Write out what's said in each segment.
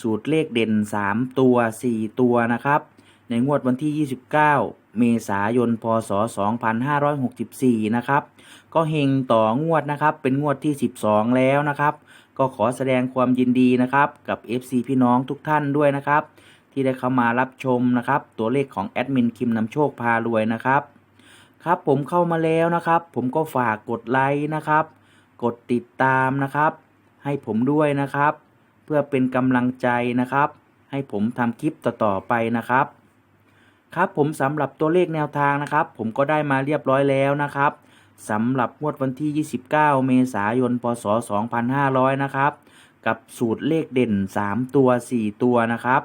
สูตรเลขเด่น 3 ตัว 4 ตัวนะครับ ในงวดวันที่ 29 เมษายน พศ 2564 นะครับ ก็เฮงต่องวดนะครับ เป็นงวดที่ 12 แล้วนะครับ ก็ขอแสดงความยินดีนะครับ กับ FC พี่น้องทุกท่านด้วยนะครับ ที่ได้เข้ามารับชมนะครับ ตัวเลขของแอดมินคิมนำโชคพารวยนะครับ ครับผมเข้ามาแล้วนะครับ ผมก็ฝากกดไลค์นะครับ กดติดตามนะครับ ให้ผมด้วยนะครับ เพื่อเป็นกำลังใจนะครับ ให้ผมทำคลิปต่อๆไปนะครับ ครับผมสำหรับตัวเลขแนวทางนะครับ ผมก็ได้มาเรียบร้อยแล้วนะครับสำหรับงวดวันที่ 29 เมษายน พศ 2500 นะครับ กับสูตรเลขเด่น 3 ตัว 4 ตัวนะครับ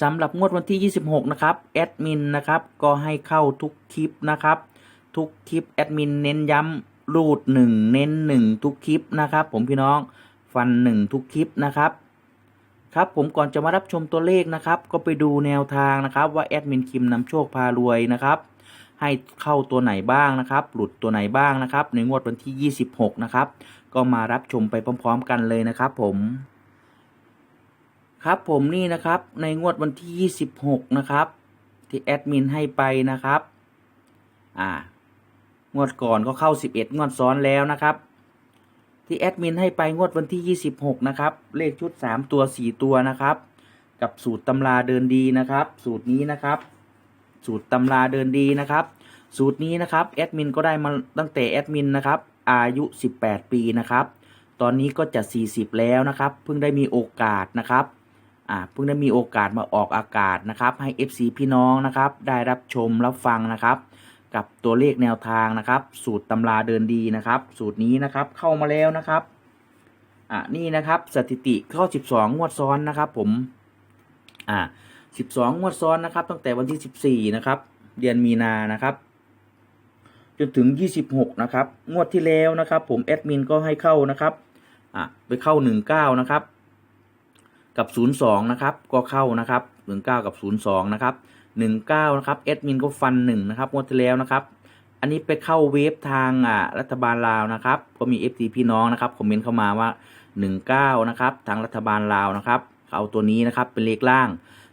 สำหรับงวดวันที่ 26 นะครับ แอดมินนะครับ ก็ให้เข้าทุกคลิปนะครับ ทุกคลิปแอดมินเน้นย้ำรูด 1 เน้น 1 ทุกคลิปนะครับ ผมพี่น้อง ฟัน1ทุกคลิปนะครับ ครับผมก่อนจะมารับชมตัวเลขนะครับ ก็ไปดูแนวทางนะครับว่าแอดมินคิมนำโชคพารวยนะครับ ให้เข้าตัวไหนบ้างนะครับ หลุดตัวไหนบ้างนะครับ ในงวดวันที่ 26 นะครับ ก็มารับชมไปพร้อม ๆ กันเลยนะครับ ผมครับผมนี่นะครับในงวดวันที่ 26 นะครับ ที่แอดมินให้ไปนะครับ อ่างวดก่อนก็เข้า 11 งวดซ้อนแล้วนะครับ ที่แอดมินให้ไปงวดวันที่ 26 นะครับ เลขชุด 3 ตัว 4 ตัวนะครับ กับสูตรตำราเดินดีนะครับ สูตรนี้นะครับ สูตรตำราเดินดีนะครับ สูตรนี้นะครับแอดมินก็ได้มาตั้งแต่แอดมินนะครับ อายุ 18 ปีนะครับ ตอนนี้ก็จะ 40 แล้วนะครับ เพิ่งได้มีโอกาสนะครับอ่าเพิ่งได้มีโอกาสมาออกอากาศนะครับ ให้ FC พี่น้องนะครับ ได้รับชมรับฟังนะครับ กับตัวเลขแนวทางนะครับ สูตรตำราเดินดีนะครับ สูตรนี้นะครับเข้ามาแล้วนะครับอ่านี่นะครับสถิติเข้า12 งวดซ้อนนะครับ ผมอ่า12 งวดซ้อนนะครับ ตั้งแต่วันที่ 14 นะครับ เดือนมีนานะครับจนถึง 26 นะครับ งวดที่แล้วนะครับ ผมแอดมินก็ให้เข้านะครับอ่าไปเข้า 19 นะครับ กับ 02 นะครับ ก็เข้านะครับ 19 กับ 02 นะครับ 19นะครับแอดมินก็ฟัน1นะครับงวดที่แล้วนะครับ อันนี้ไปเข้าเวฟทางอ่ารัฐบาลลาวนะครับ ก็มี FT พี่น้องนะครับคอมเมนต์เข้ามาว่า 19นะครับทางรัฐบาลลาวนะครับเอาตัวนี้นะครับเป็นเลขล่าง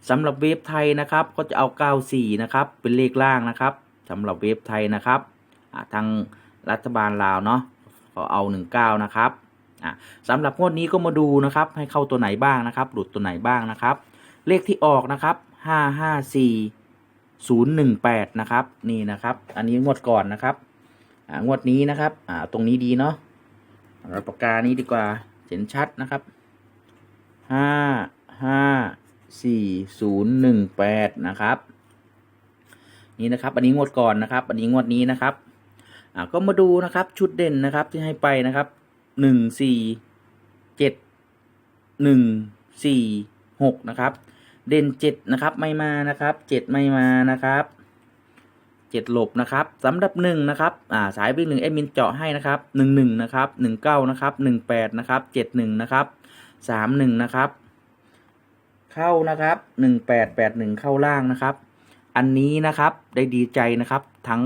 สำหรับเวฟไทยนะครับก็จะเอา 94นะครับเป็นเลขล่างนะครับสำหรับเวฟไทยนะครับอ่าทางรัฐบาลลาวเนาะก็เอา 19นะครับอ่าสำหรับงวดนี้ก็มาดูนะครับ ให้เข้าตัวไหนบ้างนะครับ หลุดตัวไหนบ้างนะครับ เลขที่ออกนะครับ 554 018นะครับ นี่นะครับ อันนี้งวดก่อนนะครับ อ่างวดนี้นะครับ อ่า ตรงนี้ดีเนาะเราปากกานี้ดีกว่าเห็นชัดนะครับห้าห้าสี่ศูนย์หนึ่งแปดนะครับ นี่นะครับ อันนี้งวดก่อนนะครับ อันนี้งวดนี้นะครับ อ่า ก็มาดูนะครับ ชุดเด่นนะครับที่ให้ไปนะครับหนึ่งสี่เจ็ดหนึ่งสี่หกนะครับ เด่นเจ็ดนะครับไม่มานะครับเจ็ดไม่มานะครับเจ็ดหลบนะครับสำหรับหนึ่งนะครับอ่าสายวิ่งหนึ่งเอ็มินเจาะให้นะครับหนึ่งหนึ่งนะครับหนึ่งเก้านะครับหนึ่งแปดนะครับเจ็ดหนึ่งนะครับสามหนึ่งนะครับเข้านะครับหนึ่งแปดแปดหนึ่งเข้าล่างนะครับ อันนี้นะครับได้ดีใจนะครับทั้ง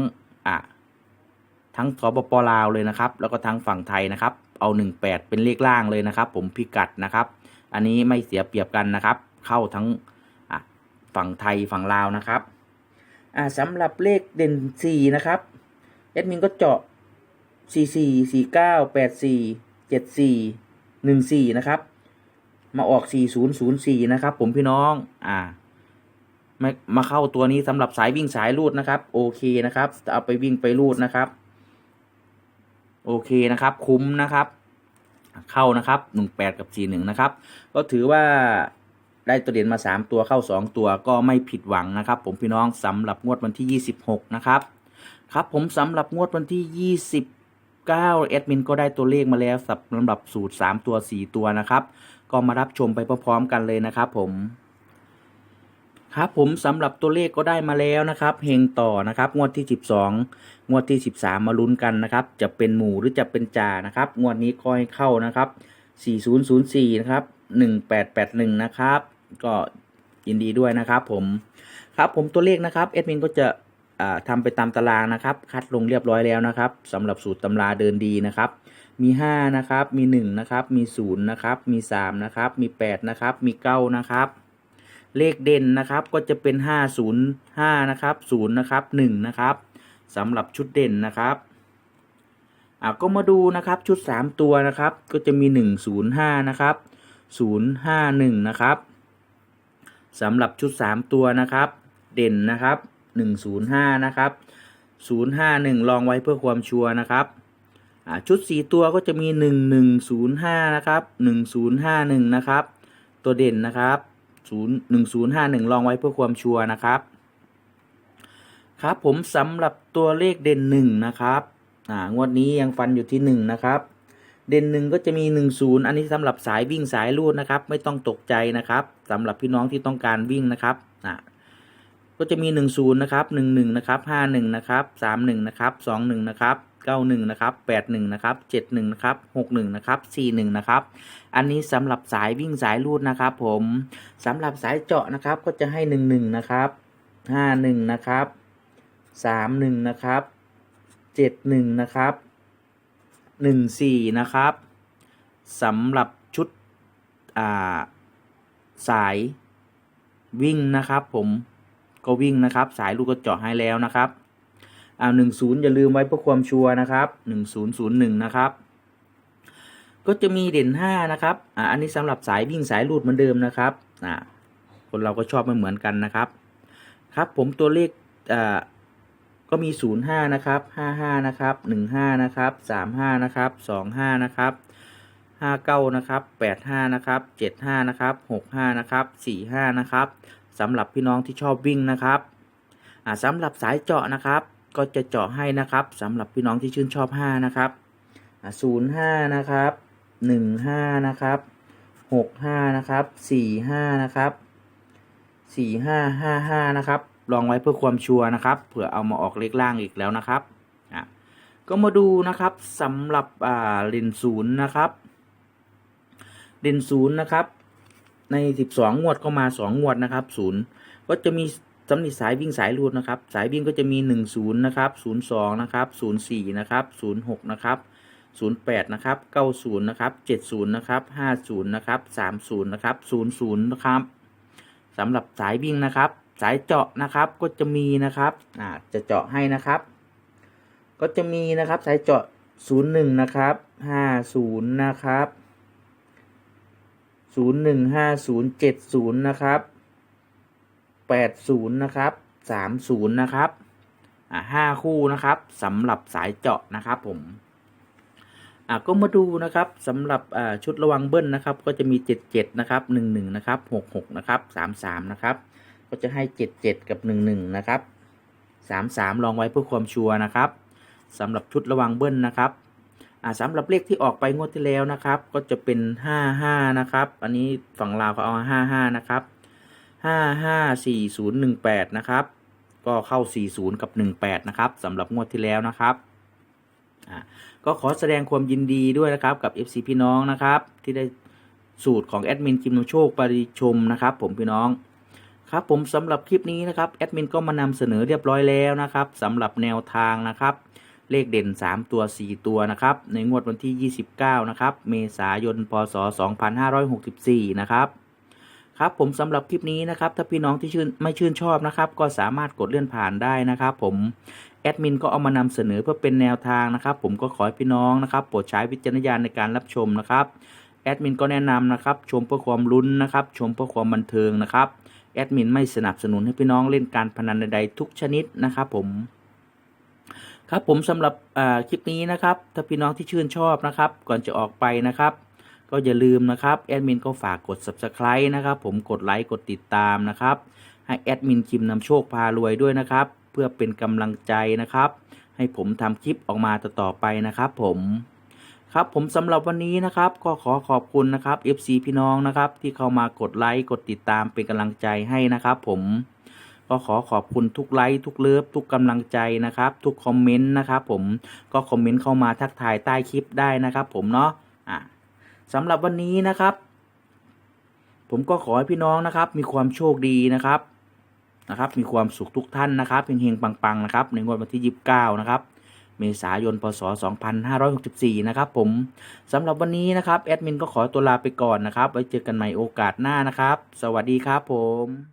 อ่าทั้งสปปลาวเลยนะครับ แล้วก็ทั้งฝั่งไทยนะครับ เอาหนึ่งแปดเป็นเลขล่างเลยนะครับ ผมพิกัดนะครับ อันนี้ไม่เสียเปรียบกันนะครับ เข้าทั้งฝั่งไทยฝั่งลาวนะครับอ่าสำหรับเลขเด่นสี่นะครับแอดมินก็เจาะสี่สี่สี่เก้าแปดสี่เจ็ดสี่หนึ่งสี่นะครับ มาออกสี่ศูนย์ศูนย์สี่นะครับ ผมพี่น้องอ่ามามาเข้าตัวนี้สำหรับสายวิ่งสายรูดนะครับ โอเคนะครับจะเอาไปวิ่งไปรูดนะครับ โอเคนะครับ คุ้มนะครับ เข้านะครับหนึ่งแปดกับสี่หนึ่งนะครับ ก็ถือว่า ได้ตัวเด่นมา 3 ตัวเข้า 2 ตัวก็ไม่ผิดหวังนะครับ ผมพี่น้องสำหรับงวดวันที่ 26 นะครับ ครับผมสำหรับงวดวันที่ 29แอดมินก็ได้ตัวเลขมาแล้วสำหรับสูตร 3 ตัว 4 ตัวนะครับ ก็มารับชมไปพร้อมๆกันเลยนะครับ ผมครับผมสำหรับตัวเลขก็ได้มาแล้วนะครับเฮงต่อนะครับ งวดที่ 12 งวดที่ 13 มาลุ้นกันนะครับ จะเป็นหมู่หรือจะเป็นจ่านะครับ งวดนี้ก็ให้เข้านะครับ 4004 นะครับ 1881 นะครับ ก็ยินดีด้วยนะครับ ผมครับผมตัวเลขนะครับแอดมินก็จะอ่าทำไปตามตารางนะครับ คัดลงเรียบร้อยแล้วนะครับสำหรับสูตรตำราเดินดีนะครับ มี 5 นะครับ มี 1 นะครับ มี 0 นะครับ มี 3 นะครับ มี 8 นะครับ มี 9 นะครับ เลขเด่นนะครับก็จะเป็น 505 นะครับ0นะครับ1นะครับสำหรับชุดเด่นนะครับอ่าก็มาดูนะครับชุด 3 ตัวนะครับ ก็จะมี 105 นะครับ 051 นะครับ สำหรับชุด 3 ตัวนะครับ เด่นนะครับ 105 นะครับ 051 ลองไว้เพื่อความชัวร์นะครับชุด 4 ตัวก็จะมี 1105 นะครับ 1051 นะครับ ตัวเด่นนะครับ 0 1051 ลองไว้เพื่อความชัวร์นะครับ ครับผมสำหรับตัวเลขเด่น 1 นะครับอ่างวดนี้ยังฟันอยู่ที่ 1 นะครับ เด่นหนึ่งก็จะมี 1 0 อันนี้สำหรับสายวิ่งสายลูดนะครับ ไม่ต้องตกใจนะครับสำหรับพี่น้องที่ต้องการวิ่งนะครับอ่าก็จะมี 1 0 นะครับ1 1 นะครับ 5 1 นะครับ 3 1 นะครับ 2 1 นะครับ9 1 นะครับ 8 1 นะครับ 7 1 นะครับ 6 1 นะครับ 4 1 นะครับ อันนี้สำหรับสายวิ่งสายลูดนะครับผมสำหรับสายเจาะนะครับก็จะให้ 1 1 นะครับ 5 1 นะครับ 3 1 นะครับ 7 1 นะครับ หนึ่งสี่นะครับสำหรับชุดาสายวิ่งนะครับผมก็วิ่งนะครับ สายลูกกระเจาะให้แล้วนะครับอ่าหนึ่งศูนย์อย่าลืมไว้เพื่อความชัวร์นะครับหนึ่งศูนย์ศูนย์หนึ่งนะครับ ก็จะมีเด่นห้านะครับอ่าอันนี้สำหรับสายวิ่งสายลูดเหมือนเดิมนะครับอ่าคนเราก็ชอบไม่เหมือนกันนะครับ ครับผมตัวเลขอ่า ก็มี 05 นะครับ 55 นะครับ 15 นะครับ 35 นะครับ 25 นะครับ 59 นะครับ 85 นะครับ 75 นะครับ 65 นะครับ 45 นะครับสำหรับพี่น้องที่ชอบวิ่งนะครับสำหรับสายเจาะนะครับ ก็จะเจาะให้นะครับสำหรับพี่น้องที่ชื่นชอบ 5 นะครับ 05 นะครับ 15 นะครับ 65 นะครับ 45 นะครับ 4555 นะครับ ลองไว้เพื่อความชัวร์นะครับ เผื่อเอามาออกเลขล่างอีกแล้วนะครับอะก็มาดูนะครับสำหรับอ่าเลนศูนย์นะครับเลนศูนย์นะครับ ใน 12 งวดก็มา 2 งวดนะครับศูนย์ก็จะมีสำหรับสายวิ่งสายรูดนะครับ สายวิ่งก็จะมี 10 นะครับ 02 นะครับ 04 นะครับ 06 นะครับ 08 นะครับ 90 นะครับ 70 นะครับ 50 นะครับ 30 นะครับ 00 นะครับสำหรับสายวิ่งนะครับ สายเจาะนะครับก็จะมีนะครับอ่าจะเจาะให้นะครับ ก็จะมีนะครับสายเจาะ 01 นะครับ50 นะครับ 015070 นะครับ 80 นะครับ 30 นะครับอ่าห้าคู่นะครับสำหรับสายเจาะนะครับผมอ่าก็มาดูนะครับสำหรับชุดระวังเบิ้ลนะครับ ก็จะมี 77 นะครับ 11 นะครับ 66 นะครับ 33 นะครับ ก็จะให้77กับ11นะครับ33ลองไว้เพื่อความชัวร์นะครับสำหรับชุดระวังเบิ้ลนะครับสำหรับเลขที่ออกไปงวดที่แล้วนะครับ ก็จะเป็น55นะครับ อันนี้ฝั่งลาวเขาเอา55นะครับ554018นะครับก็เข้า 40 กับ 18 นะครับสำหรับงวดที่แล้วนะครับก็ขอแสดงความยินดีด้วยนะครับกับ FC พี่น้องนะครับ ที่ได้สูตรของแอดมินจิมโนโชคปริชมนะครับ ผมพี่น้อง ครับผมสำหรับคลิปนี้นะครับแอดมินก็มานำเสนอเรียบร้อยแล้วนะครับสำหรับแนวทางนะครับ เลขเด่น 3 ตัว 4 ตัวนะครับในงวดวันที่ 29 นะครับเมษายน พศ 2564 นะครับครับผมสำหรับคลิปนี้นะครับถ้าพี่น้องที่ชื่นไม่ชื่นชอบนะครับ ก็สามารถกดเลื่อนผ่านได้นะครับผมแอดมินก็เอามานำเสนอเพื่อเป็นแนวทางนะครับผมก็ขอให้พี่น้องนะครับโปรดใช้วิจารณญาณในการรับชมนะครับแอดมินก็แนะนำนะครับชมเพื่อความลุ้นนะครับชมเพื่อความบันเทิงนะครับ แอดมินไม่สนับสนุนให้พี่น้องเล่นการพนันใดๆทุกชนิดนะครับผม ครับผมสำหรับคลิปนี้นะครับ ถ้าพี่น้องที่ชื่นชอบนะครับ ก่อนจะออกไปนะครับ ก็อย่าลืมนะครับแอดมินก็ฝากกด subscribe นะครับ ผมกดไลค์กดติดตามนะครับ ให้แอดมินคิมนำโชคพารวยด้วยนะครับ เพื่อเป็นกำลังใจนะครับ ให้ผมทำคลิปออกมาต่อๆไปนะครับ ผม ครับผมสำหรับวันนี้นะครับก็ขอขอบคุณนะครับ FC พี่น้องนะครับ ที่เข้ามากดไลค์กดติดตามเป็นกำลังใจให้นะครับ ผมก็ขอขอบคุณทุกไลค์ทุกเลิฟทุกกำลังใจนะครับ ทุกคอมเมนต์นะครับผมก็คอมเมนต์เข้ามาทักทายใต้คลิปได้นะครับ ผมเนาะอะสำหรับวันนี้นะครับ ผมก็ขอให้พี่น้องนะครับ มีความโชคดีนะครับนะครับ มีความสุขทุกท่านนะครับเฮงๆปังๆนะครับ ในงวดวันที่ 29 นะครับ เมษายน พศ 2564 นะครับผมสำหรับวันนี้นะครับแอดมินก็ขอตัวลาไปก่อนนะครับ ไว้เจอกันใหม่โอกาสหน้านะครับ สวัสดีครับผม